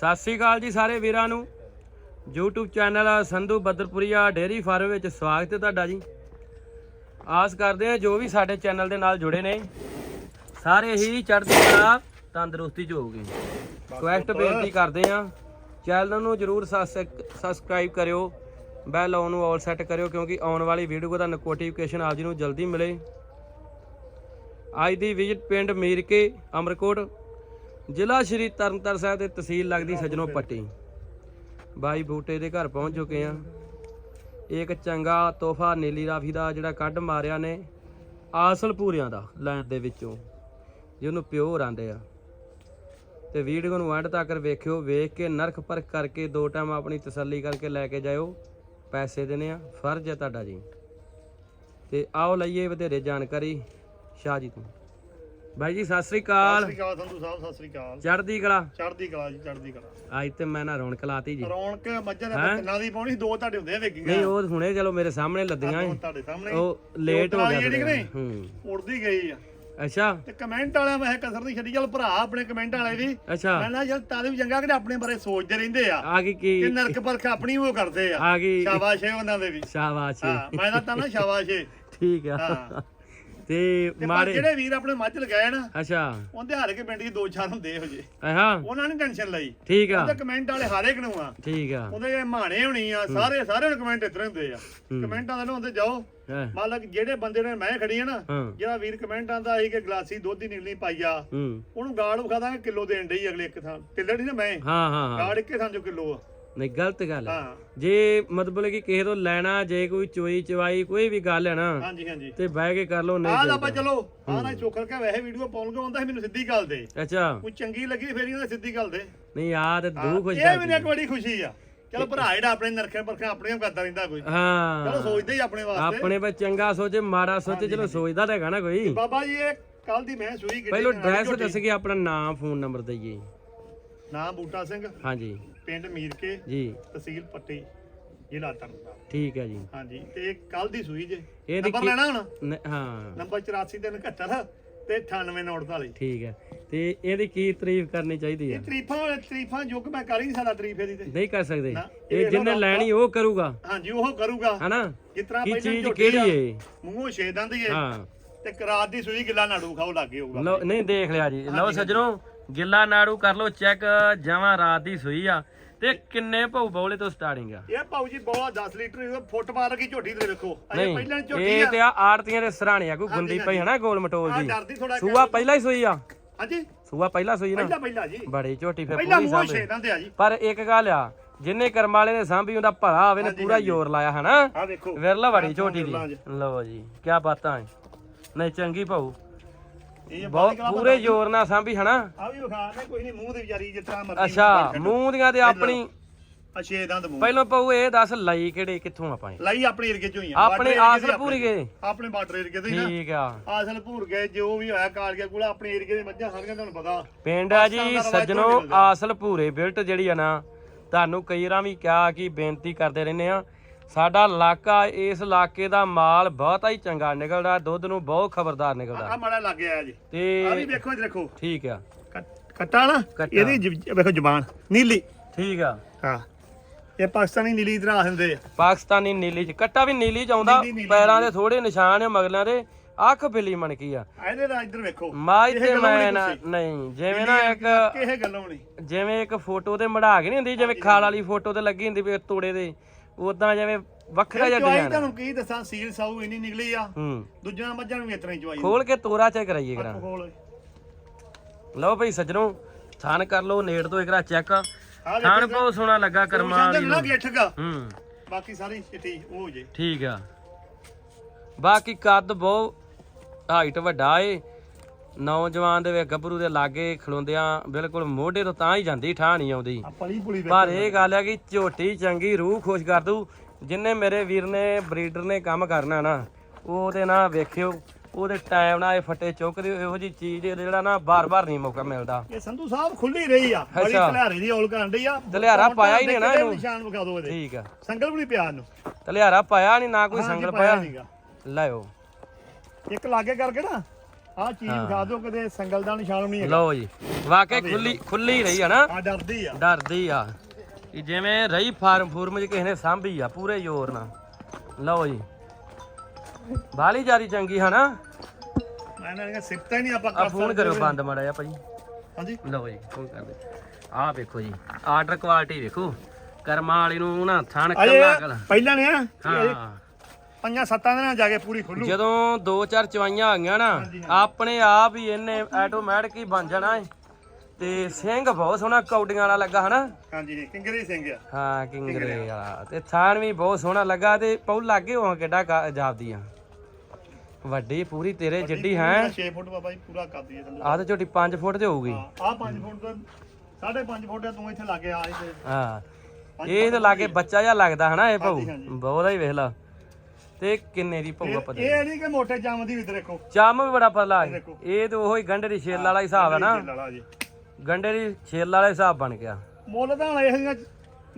ਸਤਿ ਸ੍ਰੀ ਅਕਾਲ ਜੀ ਸਾਰੇ ਵੀਰਾਂ ਨੂੰ। YouTube channel Sandhu Badarpuria dairy farm ਵਿੱਚ ਸਵਾਗਤ ਹੈ ਤੁਹਾਡਾ ਜੀ। ਆਸ ਕਰਦੇ ਹਾਂ ਜੋ ਵੀ ਸਾਡੇ ਚੈਨਲ ਦੇ ਨਾਲ ਜੁੜੇ ਨੇ ਸਾਰੇ ਹੀ ਚੜ੍ਹਦੀ ਕਲਾ ਤੰਦਰੁਸਤੀ ਚ ਹੋਊਗੇ ਰਿਕੁਐਸਟ ਬੇਨਤੀ ਕਰਦੇ ਹਾਂ ਚੈਨਲ ਨੂੰ ਜਰੂਰ ਸਬਸਕ੍ਰਾਈਬ ਕਰਿਓ ਬੈਲ ਆਨ ਨੂੰ ਆਲ ਸੈੱਟ ਕਰਿਓ ਕਿਉਂਕਿ ਆਉਣ ਵਾਲੀ ਵੀਡੀਓ ਦਾ ਨੋਟੀਫਿਕੇਸ਼ਨ ਆਪ ਜੀ ਨੂੰ ਜਲਦੀ ਮਿਲੇ। ਅੱਜ ਦੀ ਵਿਜ਼ਿਟ ਪਿੰਡ ਮੀਰਕੇ ਅਮਰਕੋਟ ਜ਼ਿਲ੍ਹਾ ਸ਼੍ਰੀ ਤਰਨਤਾਰਨ ਸਾਹਿਬ 'ਤੇ ਤਹਿਸੀਲ ਲੱਗਦੀ ਸਜਣੋ ਪੱਟੀ। ਬਾਈ ਬੂਟੇ ਦੇ ਘਰ ਪਹੁੰਚ ਚੁੱਕੇ ਆ ਇੱਕ ਚੰਗਾ ਤੋਹਫਾ ਨੀਲੀ ਰਾਫੀ ਦਾ ਜਿਹੜਾ ਕੱਢ ਮਾਰਿਆ ਨੇ ਆਸਲ ਪੂਰਿਆਂ ਦਾ ਲੈਂਡ ਦੇ ਵਿੱਚੋਂ। ਜਿਹਨੂੰ ਪਿਓਰ ਆਂਦੇ ਆ। ਤੇ ਵੀਡੀਓ ਨੂੰ ਐਂਡ ਤੱਕ ਵੇਖਿਓ, ਵੇਖ ਕੇ ਨਰਖ ਪਰਖ ਕਰਕੇ ਦੋ ਟਾਈਮ ਆਪਣੀ ਤਸੱਲੀ ਕਰਕੇ ਲੈ ਕੇ ਜਾਇਓ। ਪੈਸੇ ਦੇਣੇ ਆ, ਫਰਜ਼ ਹੈ ਤੁਹਾਡਾ ਜੀ। ਤੇ ਆਓ ਲਈਏ ਵਧੇਰੇ ਜਾਣਕਾਰੀ। ਸ਼ਾਹ ਜੀ ਤੋਂ। ਬਾਈ ਜੀ ਸਤਿ ਸ੍ਰੀ ਸਤਿ ਅਕਾਲ ਸ੍ਰੀ ਅਕਾਲ ਸੰਧੂ ਸਾਹਿਬ ਸਤਿ ਸ੍ਰੀ ਅਕਾਲ। ਚੜ੍ਹਦੀ ਕਲਾ। ਚੜ੍ਹਦੀ ਕਲਾ ਜੀ ਚੜ੍ਹਦੀ ਕਲਾ। ਅੱਜ ਤੇ ਮੈਂ ਨਾ ਰੌਣਕ ਲਾਤੀ ਜੀ। ਰੌਣਕ ਮੱਝਾਂ ਦੇ ਹੈਂ? ਤਿੰਨਾਂ ਦੀ ਪਾਉਣੀ ਦੋ ਤੁਹਾਡੇ ਹੁੰਦੇ ਆ ਵੇਖੀਆਂ। ਨਹੀਂ ਉਹ ਹੁਣੇ ਚਲੋ ਮੇਰੇ ਸਾਹਮਣੇ ਲੱਦੀਆਂ ਹੁਣ ਤੁਹਾਡੇ ਸਾਹਮਣੇ। ਉਹ ਲੇਟ ਹੋ ਗਿਆ ਥੋੜ੍ਹਾ। ਨਹੀਂ? ਹੂੰ। ਉੜਦੀ ਗਈ ਆ। ਅੱਛਾ। ਤੇ ਕਮੈਂਟ ਵਾਲਿਆਂ ਮੈਂ ਕਸਰ ਦੀ ਛੱਡੀ। ਚੱਲ ਭਰਾ ਆਪਣੇ ਕਮੈਂਟ ਵਾਲੇ ਵੀ। ਅੱਛਾ। ਮੈਂ ਨਾ ਯਾਰ ਤਾਂ ਵੀ ਚੰਗਾ ਕਿ ਆਪਣੇ ਬਾਰੇ ਸੋਚਦੇ ਰਹਿੰਦੇ ਆ। ਆ ਗਈ ਕਿ? ਕੀ ਨਰਕ ਪਰਖ ਆਪਣੀ ਉਹ ਕਰਦੇ ਆ। ਆ ਗਈ। ਸ਼ਾਬਾਸ਼ ਉਹਨਾਂ ਦੇ ਵੀ। ਸ਼ਾਬਾਸ਼ ਹਾਂ ਮੈਂ ਤਾਂ ਤਾਂ ਨਾ ਸ਼ਾਬਾਸ਼ ਠੀਕ ਆ। ਹਾਂ। ਤੇ ਮਾੜੇ ਜਿਹੜੇ ਵੀਰ ਆਪਣੇ ਮੱਝ ਲਗਾਏ ਨਾ ਅੱਛਾ। ਉਹਦੇ ਹਾਰੇ ਕੇ ਪਿੰਡ 'ਚ ਦੋ ਚਾਰ ਹੁੰਦੇ ਇਹੋ ਜਿਹੇ। ਹਾਂ। ਉਹਨਾਂ ਨੇ ਟੈਨਸ਼ਨ ਲਈ। ਠੀਕ ਆ। ਉਹਦੇ ਕਮੈਂਟ ਵਾਲੇ ਹਾਰੇ ਕਿਨੂੰ ਆ। ਠੀਕ ਆ। ਉਹਦੇ ਮਾਣੇ ਹੋਣੀ ਆ ਸਾਰੇ ਸਾਰੇ ਕਮੈਂਟ ਇਤਰੇ ਹੁੰਦੇ ਆ। ਹੂੰ। ਕਮੈਂਟਾਂ ਦੇ ਹੁੰਦੇ ਜਾਓ। ਹਾਂ ਮੰਨ ਲਾ ਜਿਹੜੇ ਬੰਦੇ ਨੇ ਮੈਂ ਖੜੀ ਆ ਨਾ ਹਾਂ। ਜਿਹੜਾ ਵੀਰ ਕਮੈਂਟ ਆਂਦਾ ਸੀ ਕਿ ਗਲਾਸੀ ਦੁੱਧ ਦੀ ਪਾਈ ਆ ਹੂੰ। ਉਹਨੂੰ ਗਾੜ ਵਿਖਾ ਦਾਂਗੇ ਕਿਲੋ ਦੇਣ ਡਈ ਅਗਲੇ ਇੱਕ ਥਾਂ। ਟਿੱਲੜ ਨਾ ਮੈਂ। ਹਾਂ ਹਾਂ ਹਾਂ। ਗਾੜ ਇੱਕੇ ਥਾਂ ਜੋ ਕਿਲੋ ਆ। ਨਹੀਂ ਗਲਤ ਗੱਲ ਹੈ ਹਾਂ। ਜੇ ਮਤਲਬ ਕਿ ਕਿਸੇ ਤੋਂ ਲੈਣਾ ਜੇ ਕੋਈ ਚੋਈ ਚਵਾਈ ਕੋਈ ਵੀ ਗੱਲ ਹੈ ਨਾ ਹਾਂਜੀ ਹਾਂਜੀ। ਤੇ ਬਹਿ ਕੇ ਕਰ ਲਓ ਨਹੀਂ ਆਹ ਤਾਂ ਚਾਹੀਦਾ। ਆਪਾਂ ਚਲੋ ਆਹ ਨਾ ਚੋਖਰ ਕੇ ਵੈਸੇ ਵੀਡੀਓ ਪਾਉਣ ਕੋ ਆਉਂਦਾ ਸੀ ਮੈਨੂੰ ਸਿੱਧੀ ਗੱਲ ਦੇ। ਅੱਛਾ। ਕੋਈ ਚੰਗੀ ਲੱਗੀ ਫੇਰ ਇਹਨਾਂ ਸਿੱਧੀ ਗੱਲ ਦੇ। ਨਹੀਂ ਆ ਤੇ ਦੂ ਖੁਸ਼ ਇਹ ਮੈਨੂੰ ਇੱਕ ਬੜੀ ਖੁਸ਼ੀ ਆ। ਚਲੋ ਭਰਾ ਜਿਹੜਾ ਆਪਣੇ ਨਰਖੇ ਪਰਖੇ ਆਪਣੀਆਂ ਕਰਦਾ ਰਹਿੰਦਾ ਕੋਈ। ਹਾਂ। ਚਲੋ ਸੋਚਦੇ ਹੀ ਆਪਣੇ ਵਾਸਤੇ। ਆਪਣੇ ਬਈ ਚੰਗਾ ਸੋਚੇ ਮਾੜਾ ਸੋਚੇ ਚਲੋ ਸੋਚਦਾ ਤਾਂ ਹੈਗਾ ਨਾ ਕੋਈ। ਬਾਬਾ ਜੀ ਇਹ ਕੱਲ ਦੀ ਮੈਂ ਸੂਈ ਕਿੱਡੀ ਪਹਿਲਾਂ ਨਾਲ ਡਰੈਸ ਝੋਟੀ। ਦੱਸ ਕੇ ਆਪਣਾ ਨਾਮ ਫੋਨ ਨੰਬਰ ਦਈਏ। ਨਾਮ ਬੂਟਾ ਸਿੰਘ ਹਾਂਜੀ। ਪਿੰਡ ਮੀਰਕੇ ਜੀ। ਤਹਿਸੀਲ ਪੱਟੀ ਜ਼ਿਲ੍ਹਾ ਤਰਨਤਾਰਨ। ਠੀਕ ਹੈ ਜੀ। ਹਾਂਜੀ ਤੇ ਇਹ ਕੱਲ ਦੀ ਸੂਈ ਜੇ। ਨੰਬਰ ਲੈਣਾ ਹੁਣ? ਹਾਂ। ਨੰਬਰ 8471 ਤੇ 9849 ਠੀਕ ਹੈ। ਤੇ ਇਹਦੀ ਕੀ ਤਾਰੀਫ ਕਰਨੀ ਚਾਹੀਦੀ ਇਹ ਹੈ ਤਰੀਫਾਂ ਤਰੀਫਾਂ ਜੋ ਕਿ ਮੈਂ ਕਰ ਹੀ ਨਹੀਂ ਸਕਦਾ ਤਰੀਫ ਇਹਦੀ ਤੇ। ਨਹੀਂ ਕਰ ਸਕਦੇ। ਇਹ ਇਹ ਜਿੰਨੇ ਲੈਣੀ ਉਹ ਕਰੂਗਾ। ਹਾਂਜੀ ਉਹ ਕਰੂਗਾ। ਹਨਾ? ਜਿਸ ਤਰ੍ਹਾਂ ਪਹਿਲਾਂ ਚੀਜ਼ ਕਿਹੜੀ ਏ? ਮੂੰਹੋਂ ਛੇ ਦੰਦ ਹੀ ਏ। ਹਾਂ। ਤੇ ਕਰਾਤ ਦੀ ਸੂਈ ਗਿੱਲਾ ਨਾੜੂ ਖਾਓ ਲੱਗੇ ਹੋਊਗਾ। ਲਓ ਨਹੀਂ ਦੇਖ ਲਿਆ ਜੀ। ਲਓ ਸੱਜਣੋ ਗਿੱਲਾ ਨਾੜੂ ਕਰ ਲਓ ਚੈੱਕ ਜਮਾਂ ਰਾਤ ਦੀ ਸੂਈ ਆ। ਤੇ ਕਿੰਨੇ ਭੌ ਬੌਲੇ ਤੋਂ ਸਟਾਰਟਿੰਗ ਆ? ਇਹ ਭਾਊ ਜੀ ਬਹੁਤ 10 ਲੀਟਰ ਫੁੱਟਬਾਲ ਕੀ ਝੋਟੀ ਤੇ ਵੇਖੋ ਅਜੇ ਪਹਿਲਾਂ ਝੋਟੀ ਇਹ ਆ। ਤੇ ਆ ਆੜਤੀਆਂ ਦੇ ਸਰਾਣੇ ਆ ਕੋਈ ਗੁੰਦੀ ਪਈ ਹਨਾ ਗੋਲ ਮਟੋਲ ਆ ਦੀ ਡਰਦੀ ਥੋੜਾ ਸੂਆ ਪਹਿਲਾਂ ਹੀ ਸੂਈ ਆ। ਹਾਂਜੀ। ਸੂਆ ਪਹਿਲਾਂ ਸੂਈ ਨਾ। ਪਹਿਲਾਂ ਪਹਿਲਾਂ ਜੀ। ਬੜੀ ਝੋਟੀ ਫਿਰ ਪਹਿਲਾਂ ਪੂਰੀ ਮੂੰਹੋਂ ਸਾਂਭੇ। ਛੇ ਦੰਦ ਆ ਜੀ। ਪਰ ਇੱਕ ਗੱਲ ਆ ਜਿੰਨੇ ਕਰਮ ਵਾਲੇ ਨੇ ਸਾਂਭੀ ਉਹਦਾ ਭਲਾ ਹੋਵੇ ਨੇ ਪੂਰਾ। ਜ਼ੋਰ ਲਾਇਆ ਹਨਾ। ਆ ਵੇਖੋ। ਵਿਰਲਾ ਬੜੀ ਝੋਟੀ ਦੀ। ਲਓ ਜੀ ਕੀ ਬਾਤਾਂ ਹੈ ਨਹੀਂ ਚੰਗੀ ਭਾਊ। ਇਹ ਬਹੁਤ ਪੂਰੇ ਜ਼ੋਰ ਨਾਲ ਸਾਂਭੀ ਹਨਾ? ਆ ਵੀ ਵਿਖਾ ਦੇ ਕੋਈ ਨਹੀਂ ਮੂੰਹ ਦੀ ਵਿਚਾਰੀ ਜਿਸ ਤਰ੍ਹਾਂ ਮਰਜ਼ੀ ਅੱਛਾ ਮੂੰਹ ਦੀਆਂ ਤੇ ਆਪਣੀ ਆ ਛੇ ਦੰਦ ਮੂੰਹ। ਪਹਿਲਾਂ ਭਾਊ ਇਹ ਦੱਸ ਲਈ ਕਿਹੜੇ ਕਿੱਥੋਂ ਆਪਾਂ ਇਹ? ਲਈ ਆਪਣੇ ਏਰੀਏ ਚੋਂ ਹੀ ਆ। ਆਪਣੇ ਬਾਰਡਰ ਏਰੀਏ ਆਸਲ ਦੇ ਪੂਰੀ ਗਏ। ਆਪਣੇ ਬਾਰਡਰ ਏਰੀਏ ਦੇ ਹੀ ਨਾ। ਠੀਕ ਆ। ਆਸਲ ਭੂਰ ਗਏ ਜੋ ਵੀ ਹੋਇਆ ਕਾਲਗਿਆ ਕੋਲ ਆਪਣੇ ਏਰੀਏ ਦੇ ਮੱਝਾਂ ਸਾਰੀਆਂ ਤੁਹਾਨੂੰ ਪਤਾ। ਪਿੰਡ ਆ ਜੀ ਸੱਜਣੋ। ਆਸਲ ਭੂਰੇ ਬਿਲਟ ਜਿਹੜੀ ਆ ਨਾ ਤੁਹਾਨੂੰ ਕਈ ਵਾਰਾਂ ਵੀ ਕਿਹਾ ਕਿ ਬੇਨਤੀ ਕਰਦੇ ਰਹਿੰਦੇ ਆ ਸਾਡਾ ਇਲਾਕਾ ਇਸ ਇਲਾਕੇ ਦਾ ਮਾਲ ਬਹੁਤ ਹੀ ਚੰਗਾ ਨਿਕਲਦਾ ਦੁੱਧ ਨੂੰ ਬਹੁਤ ਖਬਰਦਾਰ ਨਿਕਲਦਾ। ਆ ਮਾੜਾ ਲੱਗ ਗਿਆ ਜੀ। ਆ ਵੀ ਤੇ ਵੇਖੋ ਜੀ ਦੇਖੋ। ਠੀਕ ਆ। ਕੱਟ- ਨਾ ਕੱਟਾ। ਇਹਦੀ ਜ- ਵੇਖੋ ਜ਼ਬਾਨ ਨੀਲੀ। ਠੀਕ ਆ। ਹਾਂ। ਇਹ ਪਾਕਿਸਤਾਨੀ ਨੀਲੀ ਤਰ੍ਹਾਂ ਹੁੰਦੇ ਆ। ਪਾਕਿਸਤਾਨੀ ਨੀਲੀ ਚ ਕੱਟਾ ਵੀ ਨੀਲੀ ਚ ਆਉਂਦਾ ਨੀਲੀ, ਨੀਲੀ, ਪੈਰਾਂ ਦੇ ਥੋੜੇ ਨਿਸ਼ਾਨ ਆ ਮਗਲਿਆਂ ਦੇ ਅੱਖ ਬਿੱਲੀ ਮਣ ਕੀ ਆ। ਇਹਦੇ ਦਾ ਇੱਧਰ ਵੇਖੋ। ਮਾਈ ਤੇ ਗੱਲੋਂ ਮੈਂ ਨਾ। ਨਹੀਂ ਜਿਵੇਂ ਨਾ ਇੱਕ ਕਿਸੇ ਗੱਲੋਂ ਨਹੀਂ। ਜਿਵੇਂ ਇੱਕ ਫੋਟੋ ਤੇ ਮੜਾ ਕੇ ਨਹੀਂ ਹੁੰਦੀ ਜਿਵੇਂ ਖਾਲ ਵਾਲੀ ਫੋਟੋ ਤੇ ਲੱਗੀ ਹੁੰਦੀ ਵੀ ਤੋੜੇ ਦੇ। ਉਦਾਂ ਜਿਵੇਂ ਵੱਖਰਾ ਜਿਹਾ ਚਵਾਈ ਡਿਜ਼ਾਈਨ ਤੁਹਾਨੂੰ ਕੀ ਦੱਸਾਂ? ਸੀਲ ਸਾਊ ਇੰਨੀ ਨਿਕਲੀ ਆ। ਹੂੰ। ਦੂਜਿਆਂ ਮੱਝਾਂ ਨੂੰ ਵੀ ਇਤਨਾ ਹੀ ਚਵਾਈ ਖੋਲ ਕੇ ਤੋਰਾ ਚੈੱਕ ਕਰਾਈਏ ਕਰਾਂ। ਲਓ ਭਾਈ ਸੱਜਣੋ ਥਾਨ ਕਰ ਲਓ ਨੇੜ ਤੋਂ ਇਕਰਾ ਚੈੱਕ। ਥਾਨ ਬਹੁਤ ਸੋਹਣਾ ਲੱਗਾ ਕਰਮਾਂ ਵਾਲੀ ਨਾ ਹੂੰ। ਬਾਕੀ ਸਾਰੀ ਚਿੱਟੀ ਉਹ ਹੋ ਜੇ। ਠੀਕ ਆ। ਬਾਕੀ ਕੱਦ ਬਹੁਤ ਹਾਈਟ ਵੱਡਾ ਏ। ਨੌਜਵਾਨ ਦੇ ਵੇ ਗੱਭਰੂ ਦੇ ਲਾਗੇ ਖਲੋਂਦਿਆਂ ਬਿਲਕੁਲ ਮੋਢੇ ਤੋਂ ਤਾਂ ਹੀ ਜਾਂਦੀ ਠਾਹ ਨਹੀਂ ਆਉਂਦੀ। ਆ ਪਲੀ ਪੁਲੀ ਪਰ ਇਹ ਗੱਲ ਹੈ ਕਿ ਝੋਟੀ ਚੰਗੀ ਰੂਹ ਖੁਸ਼ ਕਰ ਦੂ ਜਿੰਨੇ ਮੇਰੇ ਵੀਰ ਨੇ ਬਰੀਡਰ ਨੇ ਕੰਮ ਕਰਨਾ ਨਾ ਉਹਦੇ ਨਾਲ ਵੇਖਿਓ ਉਹਦੇ ਟਾਈਮ ਨਾਲ ਇਹ ਫੱਟੇ ਚੁੱਕਦੇ ਇਹੋ ਜੀ ਚੀਜ਼ ਇਹਦਾ ਜਿਹੜਾ ਨਾ ਬਾਰ-ਬਾਰ ਨਹੀਂ ਮੌਕਾ ਮਿਲਦਾ। ਇਹ ਸੰਧੂ ਸਾਹਿਬ ਖੁੱਲੀ ਰਹੀ ਆ ਬੜੀ ਅੱਛਾ। ਦੀ ਔਲ ਕਰਨ ਡਈ ਆ। ਦਲਿਆਰਾ ਪਾਇਆ ਹੀ ਨਹੀਂ ਨਾ ਇਹਨੂੰ। ਨਿਸ਼ਾਨ ਵਿਖਾ ਦੋ ਇਹਦੇ। ਠੀਕ ਆ। ਸੰਗਲ ਵੀ ਨਹੀਂ ਪਿਆ ਇਹਨੂੰ। ਤਲਿਆਰਾ ਪਾਇਆ ਨਹੀਂ ਨਾ ਕੋਈ ਸੰਗਲ ਪਾਇਆ। ਪਾਇਆ ਨੀਗਾ। ਲਾਇਓ ਇੱਕ ਲਾਗੇ ਕਰਕੇ ਨਾ ਆਹ ਚੀਜ਼ ਖਾ ਦਿਓ ਕਿਤੇ ਸੰਗਲ ਦਾ ਨਿਸ਼ਾਨ ਨਹੀਂ ਹੈਗਾ। ਲਓ ਜੀ ਵਾਕਈ ਖੁੱਲੀ ਖੁੱਲੀ ਰਹੀ ਆ ਨਾ। ਆ ਡਰਦੀ ਆ। ਡਰਦੀ ਆ। ਕਿ ਜਿਵੇਂ ਰਹੀ ਫਾਰਮ ਫੂਰਮ ਚ ਕਿਸੇ ਨੇ ਸਾਂਭੀ ਆ ਪੂਰੇ ਜ਼ੋਰ ਨਾਲ। ਲਓ ਜੀ। ਬਾਲੀ ਜਾਰੀ ਚੰਗੀ ਹਨਾ ਮੈਂ ਇਹਨਾਂ ਦੀਆਂ ਸਿਫਤਾਂ ਹੀ ਨਹੀਂ ਆਪਾਂ ਆ ਕਰ ਫੋਨ ਸਕਦੇ ਕਰੋ ਬੰਦ ਮਾੜਾ ਭਾਜੀ। ਹਾਂਜੀ। ਲਓ ਜੀ ਫੋਨ ਕਰ ਦੇ ਆਹ ਵੇਖੋ ਜੀ ਆਰਡਰ ਕੁਆਲਿਟੀ ਵੇਖੋ। ਕਰਮਾਂ ਵਾਲੀ ਨੂੰ ਨਾ ਥਣ ਕੱਲਾ ਪਹਿਲਾਂ ਨੇ ਆ? ਹਾਂ। ਪੰਜਾਂ ਸੱਤਾਂ ਦਿਨਾਂ ਜਾ ਕੇ ਪੂਰੀ ਖੁੱਲੂ। ਜਦੋਂ ਦੋ ਚਾਰ ਚਵਾਈਆਂ ਆ ਗਈਆਂ ਨਾ ਆਪਣੇ ਆਪ ਹੀ ਇਹਨੇ ਆਟੋਮੈਟਿਕ ਹੀ ਬਣ ਜਾਣਾ ਏ। ਤੇ ਸਿੰਘ ਬਹੁਤ ਸੋਹਣਾ ਕੌਡੀਆਂ ਵਾਲਾ ਲੱਗਾ ਹਨਾ? ਹਾਂਜੀ ਕਿੰਗਰੀ ਸਿੰਘ ਆ। ਹਾਂ ਕਿੰਗਰੇ ਵਾਲਾ। ਤੇ ਥਾਣ ਵੀ ਬਹੁਤ ਸੋਹਣਾ ਲੱਗਾ ਤੇ ਪਉ ਲੱਗੇ ਹੋਂ ਕਿੱਡਾ ਜਾਪਦੀ ਆ। ਵੱਡੀ ਪੂਰੀ ਤੇਰੇ ਜਿੱਡੀ ਹੈ? 6 ਫੁੱਟ ਬਾਬਾ ਜੀ ਪੂਰਾ ਕਰਦੀ ਹੈ ਆਹ ਤੇ ਝੋਟੀ 5 ਫੁੱਟ ਤੇ ਹੋਊਗੀ। ਆ 5 ਫੁੱਟ ਦਾ 5.5 ਫੁੱਟ ਦਾ ਤੂੰ ਇੱਥੇ ਲੱਗੇ ਆ ਹਾਂ। ਇਹ ਤੇ ਲਾਗੇ ਬੱਚਾ ਜਿਹਾ ਲੱਗਦਾ ਹਨਾ ਇਹ ਹਾਂਜੀ। ਬਹੁਤਾ ਹੀ ਵੇਖ ਲਾ। ਤੇ ਕਿੰਨੇ ਦੀ ਪਊ ਆਪਾਂ ਇਹ ਨਹੀਂ ਕਿ ਮੋਟੇ ਜੰਮ ਦੀ ਵੀ ਦੇਖੋ। ਚਾਮ ਵੀ ਬੜਾ ਪਤਲਾ ਹੈ। ਇਹ ਤੇ ਉਹੀ ਗੰਢੇ ਦੀ ਛੇਲ ਵਾਲਾ ਹਿਸਾਬ ਹੈ ਨਾ। ਗੰਢੇ ਦੀ ਛੇਲ ਵਾਲਾ ਹਿਸਾਬ ਬਣ ਗਿਆ। ਮੁੱਲ ਤਾਂ ਹੁਣ ਇਹ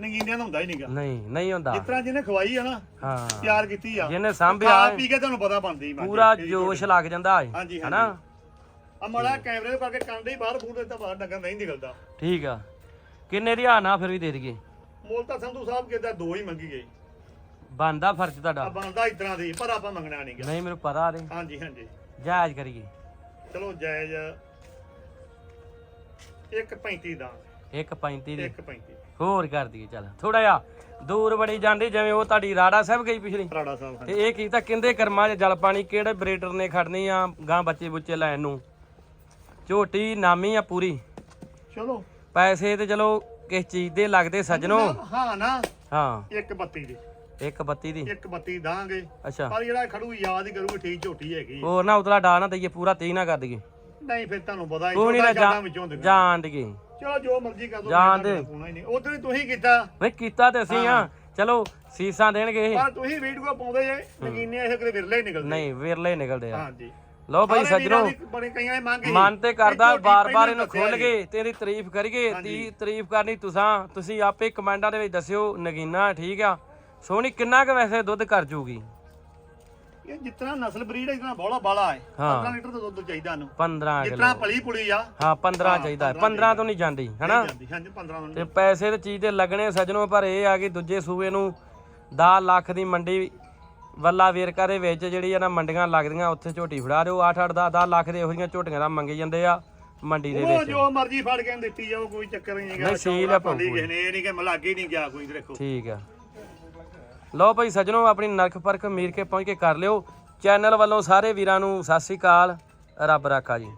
ਨਗੀਨੀਆਂ ਦਾ ਹੁੰਦਾ ਹੀ ਨਹੀਂਗਾ। ਨਹੀਂ ਨਹੀਂ ਹੁੰਦਾ। ਜਿਸ ਤਰ੍ਹਾਂ ਜਿਹਨੇ ਖਵਾਈ ਆ ਨਾ ਹਾਂ। ਤਿਆਰ ਕੀਤੀ ਆ। ਜਿਹਨੇ ਸਾਂਭਿਆ ਹੈ, ਪੀ ਕੇ ਤੁਹਾਨੂੰ ਪਤਾ ਬਣਦੀ ਪੂਰਾ ਜੋਸ਼ ਲੱਗ ਜਾਂਦਾ ਹੈ ਹਾਂਜੀ, ਹਨਾ ਆ ਮਾੜਾ ਕੈਮਰੇ ਦੇ ਕਰਕੇ ਹੀ ਬਾਹਰ ਫੂਟ ਤਾਂ ਬਾਹਰ ਡੰਗਰ ਨਹੀਂ ਨਿਕਲਦਾ। ਠੀਕ ਆ। ਕਿੰਨੇ ਦੀ ਹਾਨਾ ਫਿਰ ਵੀ ਦੇ ਦਈਏ? ਮੁੱਲ ਤਾਂ ਸੰਧੂ ਸਾਹਿਬ ਕਿਦਾ ਦੋ ਹੀ ਮੰਗੀ ਗਈ ਬੰਦਾ ਫਰਜ਼ ਆ ਤੁਹਾਡਾ ਬਣਦਾ ਤਰ੍ਹਾਂ ਦੀ ਪਰ ਆਪਾਂ ਮੰਗਣਾ ਨਹੀਂਗਾ ਨਹੀਂ ਮੈਨੂੰ ਪਤਾ ਦੇ। ਹਾਂਜੀ ਹਾਂਜੀ। ਜਾਇਜ਼ ਕਰੀਏ। ਚਲੋ ਜਾਇਜ਼। 1.35 ਦਾ। 1.35 ਦੀ। 1.35 ਹੋਰ ਕਰ ਦਈਏ ਚੱਲ। ਥੋੜਾ ਜਿਹਾ ਦੂਰ ਬੜੀ ਜਾਂਦੀ ਜਿਵੇਂ ਉਹ ਤੁਹਾਡੀ ਰਾੜਾ ਸਾਹਿਬ ਗਈ ਪਿਛਲੀ। ਰਾੜਾ ਸਾਹਿਬ ਤੇ ਇਹ ਕੀਤਾ ਕਿੰਦੇ ਕਰਮਾਂ 'ਚ ਜਲ ਪਾਣੀ ਕਿਹੜੇ ਬਰੇਡਰ ਨੇ ਖੜਨੀ ਆ ਗਾਂ ਬੱਚੇ ਬੁੱਚੇ ਲੈਣ ਨੂੰ? ਝੋਟੀ ਨਾਮੀ ਆ ਪੂਰੀ? ਚਲੋ। ਪੈਸੇ ਤੇ ਚਲੋ ਕਿਸ ਚੀਜ਼ ਦੇ ਲੱਗਦੇ ਸੱਜਣੋ? ਹਾਂ ਨਾ। ਹਾਂ। 1.32 ਦੀ। 1.32 ਦੀ? 1.32 ਦਾਂਗੇ। ਅੱਛਾ। ਪਰ ਜਿਹੜਾ ਖੜੂ ਯਾਦ ਹੀ ਕਰੂਗੀ ਠੀਕ ਝੋਟੀ ਹੈਗੀ। ਹੋਰ ਨਾ ਉਤਲਾ ਡਾ ਨਾ ਦਈਏ ਪੂਰਾ 30 ਨਾ ਕਰ ਦਈਏ। ਨਹੀਂ ਫਿਰ ਤੁਹਾਨੂੰ ਪਤਾ ਹੀ ਕੋਈ ਨਾ ਜਾਣ ਦਈਏ। ਚਲੋ ਜੋ ਮਰਜ਼ੀ ਕਰ ਦੋ ਜਾਣ ਦੇ। ਹੀ ਉਧਰ ਹੀ ਤੁਸੀਂ ਕੀਤਾ। ਵੇ ਕੀਤਾ ਤੇ ਅਸੀਂ ਆ। ਚਲੋ ਸੀਸਾਂ ਦੇਣਗੇ ਇਹ। ਪਰ ਤੁਸੀਂ ਵੀਡੀਓ ਪਾਉਂਦੇ ਜੇ ਨਗੀਨੇ ਐਸੇ ਕਦੇ ਵਿਰਲੇ ਹੀ ਨਿਕਲਦੇ। ਨਹੀਂ ਵਿਰਲੇ ਨਿਕਲਦੇ ਆ। ਹਾਂਜੀ। ਲਓ ਭਾਈ ਸੱਜਣੋ ਮਨ ਤੇ ਕਰਦਾ ਬਾਰ-ਬਾਰ ਇਹਨੂੰ ਖੁੱਲ। ਕੇ ਤੇਰੀ ਤਾਰੀਫ ਕਰੀਏ। ਤੀ ਤਾਰੀਫ ਕਰਨੀ ਤੁਸਾਂ ਤੁਸੀਂ ਆਪੇ ਕਮੈਂਟਾਂ ਦੇ ਵਿੱਚ ਦੱਸਿਓ ਨਗੀਨਾ ਠੀਕ ਆ। ਸੋਹਣੀ ਕਿੰਨਾ ਕੁ ਵੈਸੇ ਦੁੱਧ ਕਰ ਜੂਗੀ? ਇਹ ਜਿਤਨਾ ਨਸਲ ਬਰੀਡ ਹੈ ਇਤਨਾ ਬੋਲਾ ਬਾਲਾ ਹੈ। ਹਾਂ। 15 ਲੀਟਰ ਦਾ ਦੁੱਧ ਚਾਹੀਦਾ ਨੂੰ 15 ਕਿਲੋ। ਜਿਤਨਾ ਪਲੀ ਪੁਲੀ ਆ ਹਾਂ 15 ਚਾਹੀਦਾ ਹੈ। 15 ਤੋਂ ਨਹੀਂ ਜਾਂਦੀ ਹਨਾ? ਜਾਂਦੀ ਹਾਂਜੀ 15 ਨੂੰ ਤੇ ਪੈਸੇ ਤੇ ਚੀਜ਼ ਤੇ ਲੱਗਣੇ ਸੱਜਣੋ ਪਰ ਇਹ ਆ ਕਿ ਦੂਜੇ ਸੂਬੇ ਨੂੰ 10 ਲੱਖ ਦੀ ਮੰਡੀ ਵੱਲਾ ਵੇਰਕਾ ਦੇ ਵਿੱਚ ਜਿਹੜੀ ਆ ਨਾ ਮੰਡੀਆਂ ਲੱਗਦੀਆਂ ਉੱਥੇ ਝੋਟੀ ਫੜਾ ਦਿਓ। 8 8 10 10 ਲੱਖ ਦੇ ਇਹੋ ਜਿਹੀਆਂ ਝੋਟੀਆਂ ਦਾ ਮੰਗੇ ਜਾਂਦੇ ਆ ਮੰਡੀ ਦੇ ਉਹ ਵਿੱਚ। ਜੋ ਮਰਜ਼ੀ ਫੜ ਕੇ ਦਿੱਤੀ ਜਾਓ ਕੋਈ ਚੱਕਰ ਨਹੀਂ ਹੈਗਾ। ਨਹੀਂ, ਸੀਲ ਆ। ਕਿਸੇ ਨੇ ਇਹ ਨਹੀਂ ਕਿ ਮਲਾਗੇ ਨਹੀਂ ਗਿਆ ਕੋਈ ਦੇਖੋ। ਠੀਕ ਆ। ਲਓ ਭਾਈ ਸੱਜਣੋ, ਆਪਣੀ ਨਰਖ ਪਰਖ ਮੀਰ ਕੇ ਪਹੁੰਚ ਕੇ ਕਰ ਲਿਓ। ਚੈਨਲ ਵੱਲੋਂ ਸਾਰੇ ਵੀਰਾਂ ਨੂੰ ਸਤਿ ਸ੍ਰੀ ਅਕਾਲ। ਰੱਬ ਰਾਖਾ ਜੀ।